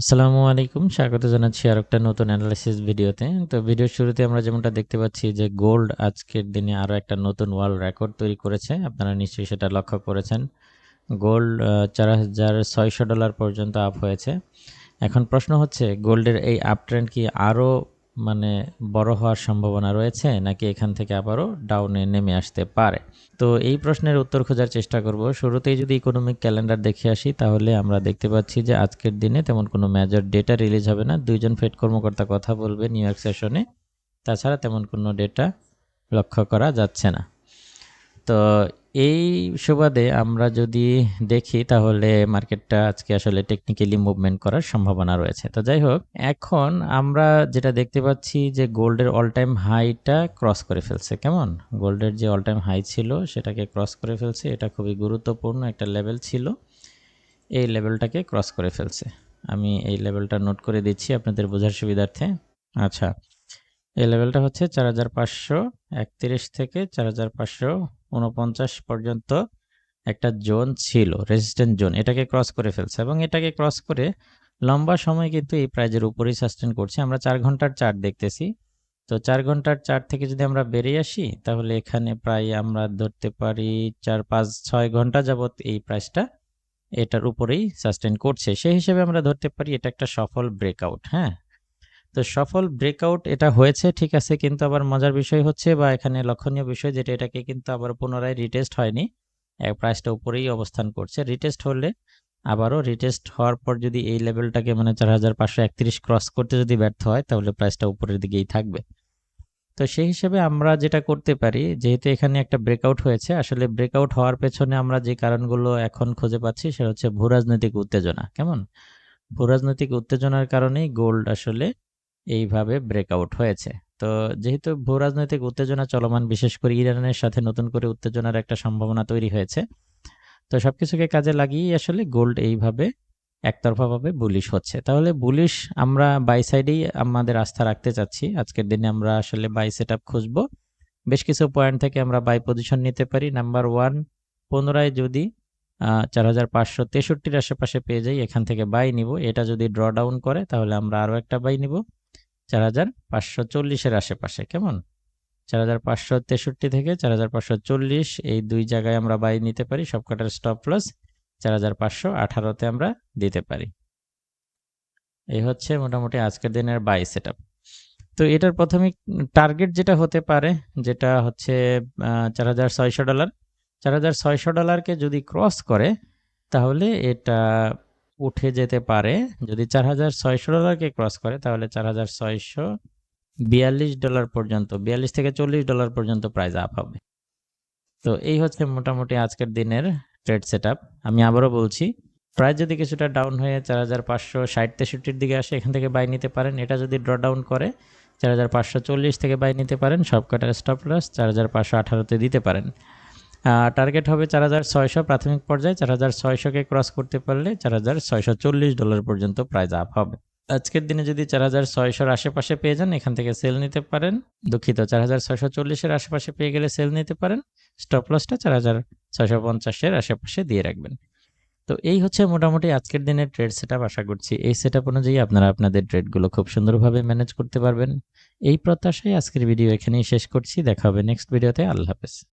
আসসালামু আলাইকুম। স্বাগত জানাচ্ছি আর একটা নতুন অ্যানালাইসিস ভিডিওতে। তো ভিডিওর শুরুতে আমরা যেমনটা দেখতে পাচ্ছি যে গোল্ড আজকের দিনে আরও একটা নতুন ওয়ার্ল্ড রেকর্ড তৈরি করেছে। আপনারা নিশ্চয়ই সেটা লক্ষ্য করেছেন। গোল্ড চার হাজার ছয়শো ডলার পর্যন্ত আপ হয়েছে। এখন প্রশ্ন হচ্ছে গোল্ডের এই আপ ট্রেন্ড কি আরও মানে বড় হওয়ার সম্ভাবনা রয়েছে, নাকি এখান থেকে আবারও ডাউনে নেমে আসতে পারে? তো এই প্রশ্নের উত্তর খোঁজার চেষ্টা করব। শুরুতেই যদি ইকোনমিক ক্যালেন্ডার দেখে আসি, তাহলে আমরা দেখতে পাচ্ছি যে আজকের দিনে তেমন কোনো মেজর ডেটা রিলিজ হবে না। দুইজন ফেড কর্মকর্তা কথা বলবে নিউ ইয়র্ক সেশনে তাছাড়া তেমন কোনো ডেটা লক্ষ্য করা যাচ্ছে না। তো এই সুবাদে আমরা যদি দেখি, তাহলে মার্কেটটা আজকে আসলে টেকনিক্যালি মুভমেন্ট করার সম্ভাবনা রয়েছে। তো যাই হোক, এখন আমরা যেটা দেখতে পাচ্ছি যে গোল্ডের অল টাইম হাইটা ক্রস করে ফেলছে। কেমন? গোল্ডের যে অল টাইম হাই ছিল, সেটাকে ক্রস করে ফেলছে। এটা খুবই গুরুত্বপূর্ণ একটা লেভেল ছিল। এই লেভেলটাকে ক্রস করে ফেলছে। আমি এই লেভেলটা নোট করে দিচ্ছি আপনাদের বোঝার সুবিধার্থে। আচ্ছা এই লেভেলটা হচ্ছে চার হাজার পাঁচশো একত্রিশ থেকে চার হাজার পাঁচশো উনপঞ্চাশ পর্যন্ত একটা জোন ছিল রেজিস্ট্যান্ট জোন। এটাকে ক্রস করে ফেলছে এবং এটাকে ক্রস করে লম্বা সময় কিন্তু এই প্রাইজের উপরেই সাস্টেন করছে। আমরা চার ঘণ্টার চার্ট দেখতেছি। তো চার ঘণ্টার চার্ট থেকে যদি আমরা বেরিয়ে আসি, তাহলে এখানে প্রায় আমরা ধরতে পারি চার, পাঁচ, ছয় ঘণ্টা যাবৎ এই প্রাইসটা এটার উপরেই সাস্টেন করছে। সেই হিসেবে আমরা ধরতে পারি এটা একটা সফল ব্রেকআউট হ্যাঁ? তো সফল ব্রেকআউট এটা হয়েছে, ঠিক আছে, কিন্তু আবার মজার বিষয় হচ্ছে বা এখানে লক্ষণীয় বিষয় যেটা, এটাকে কিন্তু আবার পুনরায় রিটেস্ট হয়নি। প্রাইসটা উপরেই অবস্থান করছে। রিটেস্ট হলে আবারও রিটেস্ট হওয়ার পর যদি এই লেভেলটাকে মানে চার হাজার পাঁচশো একত্রিশ ক্রস করতে যদি ব্যর্থ হয়, তাহলে প্রাইসটা উপরের দিকেই থাকবে। তো সেই হিসেবে আমরা যেটা করতে পারি, যেহেতু এখানে একটা ব্রেকআউট হয়েছে, আসলে ব্রেকআউট হওয়ার পেছনে আমরা যে কারণগুলো এখন খুঁজে পাচ্ছি, সেটা হচ্ছে ভূরাজনৈতিক উত্তেজনা। কেমন? ভূরাজনৈতিক উত্তেজনার কারণেই গোল্ড আসলে এইভাবে ব্রেকআউট হয়েছে। তো যেহেতু ভূ রাজনৈতিক উত্তেজনা চলমান, বিশেষ করে ইরানের সাথে নতুন করে উত্তেজনার একটা সম্ভাবনা তৈরি হয়েছে, তো সবকিছুকে কাজে লাগিয়ে আসলে গোল্ড এইভাবে একতরফাভাবে বুলিশ হচ্ছে। তাহলে বুলিশ আমরা বাই সাইডেই আমাদের আস্থা রাখতে চাচ্ছি। আজকের দিনে আমরা আসলে বাই সেট আপ খুঁজবো। বেশ কিছু পয়েন্ট থেকে আমরা বাই পজিশন নিতে পারি। নাম্বার ওয়ান পুনরায় যদি চার হাজার পাঁচশো তেষট্টির আশেপাশে পেয়ে যাই, এখান থেকে বাই নিব। এটা যদি ড্র ডাউন করে, তাহলে আমরা আরও একটা বাই নিব। চার হাজার পাঁচশো চল্লিশের আশেপাশে, কেমন? চার হাজার পাঁচশো তেষট্টি থেকে চার হাজার পাঁচশো চল্লিশ, এই দুই জায়গায় আমরা বাই নিতে পারি সবকটার স্টপ প্লাস চার হাজার পাঁচশো আঠারোতে আমরা দিতে পারি। এই হচ্ছে মোটামুটি আজকের দিনের বাই সেট তো এটার প্রথমে টার্গেট যেটা হতে পারে, যেটা হচ্ছে চার হাজার ছয়শো ডলার চার হাজার ছয়শো ডলারকে যদি ক্রস করে, তাহলে এটা উঠে যেতে পারে। যদি চার হাজার ছয়শো ডলারকে ক্রস করে, তাহলে চার হাজার ছয়শো বিয়াল্লিশ ডলার পর্যন্ত, বিয়াল্লিশ থেকে চল্লিশ ডলার পর্যন্ত প্রাইস আপ হবে। তো এই হচ্ছে মোটামুটি আজকের দিনের ট্রেড সেট আমি আবারও বলছি প্রাইস যদি কিছুটা ডাউন হয়ে চার হাজার পাঁচশো ষাট তেষট্টির দিকে আসে, এখান থেকে বাই নিতে পারেন। এটা যদি ড্র ডাউন করে, চার হাজার পাঁচশো চল্লিশ থেকে বাই নিতে পারেন। সব কটার স্টপ লস চার হাজার পাঁচশো আঠারোতে দিতে পারেন। টার্গেট হবে চার হাজার ছয়শো, প্রাথমিক পর্যায়ে চার হাজার ছয়শোকে ক্রস করতে পারলে চার হাজার ছয়শো চল্লিশ ডলার পর্যন্ত প্রাইস আপ হবে। আজকের দিনে যদি চার হাজার ছয়শোর আশেপাশে পেয়ে যান, এখান থেকে সেল নিতে পারেন। দুঃখিত, চার হাজার ছয়শো চল্লিশের আশেপাশে পেয়ে গেলে সেল নিতে পারেন। স্টপ লসটা চার হাজার ছয়শো পঞ্চাশের আশেপাশে দিয়ে রাখবেন। তো এই হচ্ছে মোটামুটি আজকের দিনের ট্রেড সেট আশা করছি। এই সেট অনুযায়ী আপনারা আপনাদের ট্রেডগুলো খুব সুন্দরভাবে ম্যানেজ করতে পারবেন। এই প্রত্যাশায় আজকের ভিডিও এখানেই শেষ করছি। দেখা হবে নেক্সট ভিডিওতে আল্লাহ হাফেজ।